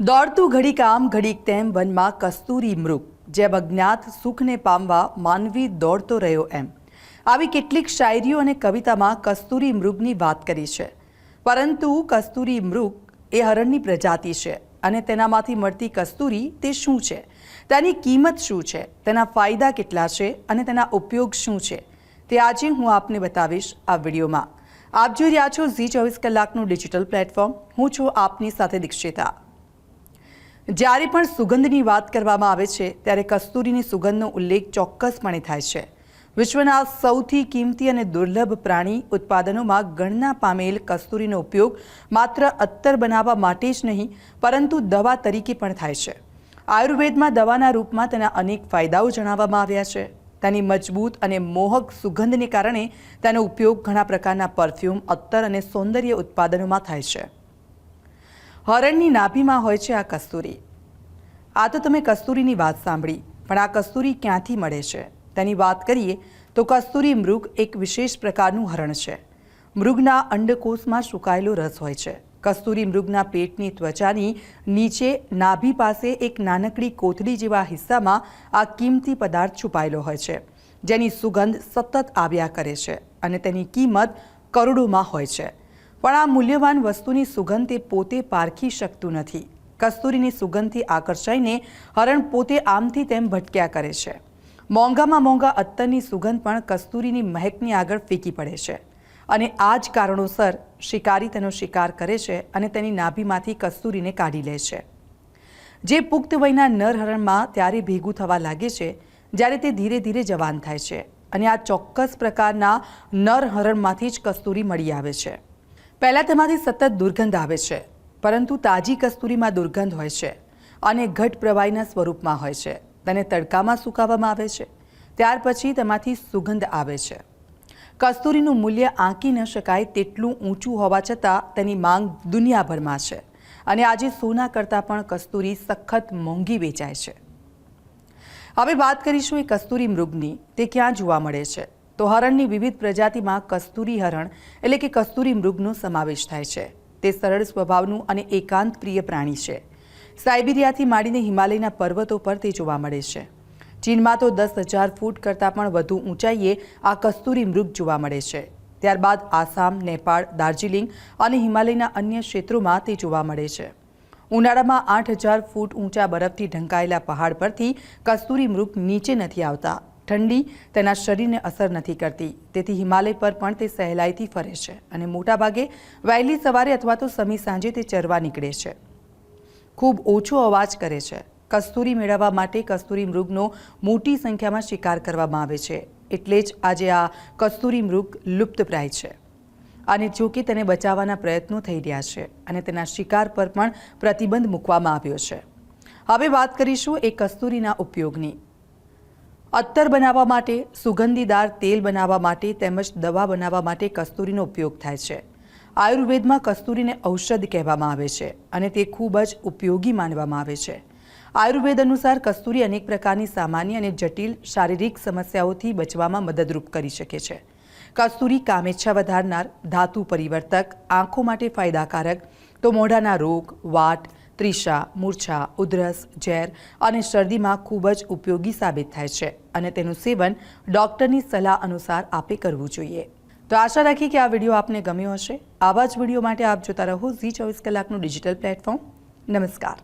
દોડતું ઘડીક આમ ઘડીક તેમ વનમાં કસ્તુરી મૃગ જેમ અજ્ઞાત સુખને પામવા માનવી દોડતો રહ્યો એમ. આવી કેટલીક શાયરીઓ અને કવિતામાં કસ્તુરી મૃગની વાત કરી છે. પરંતુ કસ્તુરી મૃગ એ હરણની પ્રજાતિ છે અને તેનામાંથી મળતી કસ્તુરી તે શું છે? તેની કિંમત શું છે? તેના ફાયદા કેટલા છે અને તેના ઉપયોગ શું છે? તે આજે હું આપને બતાવીશ આ વિડીયોમાં. આપ જોઈ રહ્યા છો ઝી ચોવીસ કલાકનું ડિજિટલ પ્લેટફોર્મ. હું છું આપની સાથે દીક્ષિતા. જ્યારે પણ સુગંધની વાત કરવામાં આવે છે, ત્યારે કસ્તુરીની સુગંધનો ઉલ્લેખ ચોક્કસપણે થાય છે. વિશ્વના સૌથી કિંમતી અને દુર્લભ પ્રાણી ઉત્પાદનોમાં ગણના પામેલ કસ્તુરીનો ઉપયોગ માત્ર અત્તર બનાવવા માટે જ નહીં, પરંતુ દવા તરીકે પણ થાય છે. આયુર્વેદમાં દવાના રૂપમાં તેના અનેક ફાયદાઓ જણાવવામાં આવ્યા છે. તેની મજબૂત અને મોહક સુગંધને કારણે તેનો ઉપયોગ ઘણા પ્રકારના પરફ્યુમ, અત્તર અને સૌંદર્ય ઉત્પાદનોમાં થાય છે. હરણની નાભીમાં હોય છે આ કસ્તુરી. આ તો તમે કસ્તુરીની વાત સાંભળી, પણ આ કસ્તુરી ક્યાંથી મળે છે? તેની વાત કરીએ તો કસ્તુરી મૃગ એક વિશેષ પ્રકારનું હરણ છે. મૃગના અંડકોષમાં સુકાયેલો રસ હોય છે. કસ્તુરી મૃગના પેટની ત્વચાની નીચે નાભી પાસે એક નાનકડી કોથળી જેવા હિસ્સામાં આ કિંમતી પદાર્થ છુપાયેલો હોય છે, જેની સુગંધ સતત આવ્યા કરે છે અને તેની કિંમત કરોડોમાં હોય છે. પણ આ મૂલ્યવાન વસ્તુની સુગંધ તે પોતે પારખી શકતું નથી. કસ્તુરીની સુગંધથી આકર્ષાઈને હરણ પોતે આમથી તેમ ભટક્યા કરે છે. મોંઘામાં મોંઘા અત્તરની સુગંધ પણ કસ્તુરીની મહેકની આગળ ફીકી પડે છે. અને આ જ કારણોસર શિકારી તેનો શિકાર કરે છે અને તેની નાભીમાંથી કસ્તુરીને કાઢી લે છે. જે પુખ્ત વયના નર હરણમાં ત્યારે ભેગું થવા લાગે છે, જ્યારે તે ધીરે ધીરે જવાન થાય છે. અને આ ચોક્કસ પ્રકારના નરહરણમાંથી જ કસ્તુરી મળી આવે છે. પહેલાં તેમાંથી સતત દુર્ગંધ આવે છે, પરંતુ તાજી કસ્તુરીમાં દુર્ગંધ હોય છે અને ઘટ પ્રવાહીના સ્વરૂપમાં હોય છે. તેને તડકામાં સુકાવવામાં આવે છે. ત્યાર પછી તેમાંથી સુગંધ આવે છે. કસ્તુરીનું મૂલ્ય આંકી ન શકાય તેટલું ઊંચું હોવા છતાં તેની માંગ દુનિયાભરમાં છે અને આજે સોના કરતાં પણ કસ્તુરી સખત મોંઘી વેચાય છે. હવે વાત કરીશું એ કસ્તુરી મૃગની, તે ક્યાં જોવા મળે છે? તો હરણની વિવિધ પ્રજાતિમાં કસ્તુરી હરણ એટલે કે કસ્તુરી મૃગનો સમાવેશ થાય છે. તે સરળ સ્વભાવનું અને એકાંત પ્રિય પ્રાણી છે. સાઇબિરિયાથી માંડીને હિમાલયના પર્વતો પર તે જોવા મળે છે. ચીનમાં તો દસ હજાર ફૂટ કરતાં પણ વધુ ઊંચાઈએ આ કસ્તુરી મૃગ જોવા મળે છે. ત્યારબાદ આસામ, નેપાળ, દાર્જિલિંગ અને હિમાલયના અન્ય ક્ષેત્રોમાં તે જોવા મળે છે. ઉનાળામાં આઠ હજાર ફૂટ ઊંચા બરફથી ઢંકાયેલા પહાડ પરથી કસ્તુરી મૃગ નીચે નથી આવતા. ઠંડી તેના શરીરને અસર નથી કરતી. તેથી હિમાલય પર પણ તે સહેલાઈથી ફરે છે અને મોટાભાગે વહેલી સવારે અથવા તો સમી સાંજે તે ચરવા નીકળે છે. ખૂબ ઓછો અવાજ કરે છે. કસ્તુરી મેળવવા માટે કસ્તુરી મૃગનો મોટી સંખ્યામાં શિકાર કરવામાં આવે છે. એટલે જ આજે આ કસ્તુરી મૃગ લુપ્તપ્રાય છે. અને જો કે તેને બચાવવાના પ્રયત્નો થઈ રહ્યા છે અને તેના શિકાર પર પણ પ્રતિબંધ મૂકવામાં આવ્યો છે. હવે વાત કરીશું એ કસ્તુરીના ઉપયોગની. અત્તર બનાવવા માટે, સુગંધીદાર તેલ બનાવવા માટે તેમજ દવા બનાવવા માટે કસ્તુરીનો ઉપયોગ થાય છે. આયુર્વેદમાં કસ્તુરીને ઔષધ કહેવામાં આવે છે અને તે ખૂબ જ ઉપયોગી માનવામાં આવે છે. આયુર્વેદ અનુસાર કસ્તુરી અનેક પ્રકારની સામાન્ય અને જટિલ શારીરિક સમસ્યાઓથી બચવામાં મદદરૂપ કરી શકે છે. કસ્તુરી કામેચ્છા વધારનાર ધાતુ પરિવર્તક, આંખો માટે ફાયદાકારક, તો મોઢાના રોગ, વાટ ત્રિષા, મૂર્છા, ઉધરસ, ઝેર અને શરદીમાં ખૂબ જ ઉપયોગી સાબિત થાય છે અને તેનું સેવન ડૉક્ટરની સલાહ અનુસાર આપે કરવું જોઈએ. તો આશા રાખી કે આ વીડિયો આપને ગમ્યો હશે. આવા જ વીડિયો માટે આપ જોતા રહો ઝી ચોવીસ કલાકનું ડિજિટલ પ્લેટફોર્મ. નમસ્કાર.